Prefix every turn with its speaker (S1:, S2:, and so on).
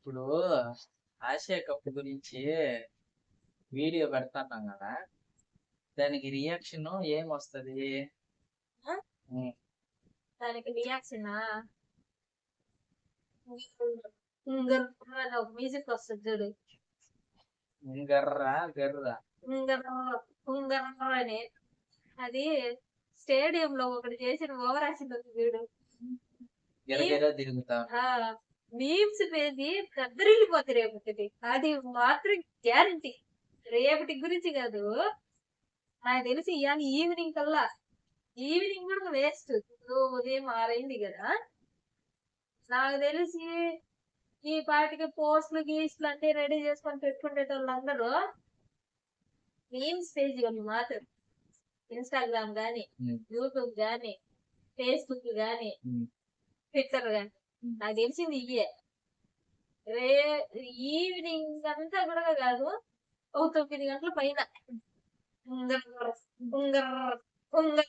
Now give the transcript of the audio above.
S1: ఇప్పుడు Asia cup గురించి video పెడతాన్నాం కదా దానికి రియాక్షన్ ఏం వస్తది
S2: ఆ?
S1: ఉమ్,
S2: దానికి రియాక్షన్ ఒక మ్యూజిక్ వస్తుంది చూడు.
S1: గర్రా గర్రా.
S2: ఉంగరం ఉంగరం అని. అది స్టేడియం లో ఒకటి చేసిన ఓవర్ యాక్షన్ ఉంది
S1: గిరగిర తిరుగుతా.
S2: మీమ్స్ పేజీ కద్దరిల్లిపోతుంది రేపటిది అది మాత్రం గ్యారంటీ. రేపటి గురించి కాదు. నాకు తెలిసి ఇవాళ ఈవినింగ్ కల్లా. ఈవినింగ్ కూడా వేస్ట్. ఉదయం ఆరైంది కదా. నాకు తెలిసి ఈ పాటికి పోస్టులు గీస్టులు అన్ని రెడీ చేసుకొని పెట్టుకునే వాళ్ళందరూ మీమ్స్ పేజ్ వాళ్ళు మాత్రం. ఇన్స్టాగ్రామ్ గానీ
S1: ఉమ్,
S2: యూట్యూబ్ గానీ ఫేస్బుక్ గానీ
S1: ఉమ్.
S2: ట్విట్టర్ గానీ.
S1: ఉమ్.
S2: నాకు తెలిసింది ఇయ్యే రే ఈవినింగ్ అంతా కూడా కాదు ఒక తొమ్మిది గంటల పైన. ఉంగర ఉంగర ఉంగర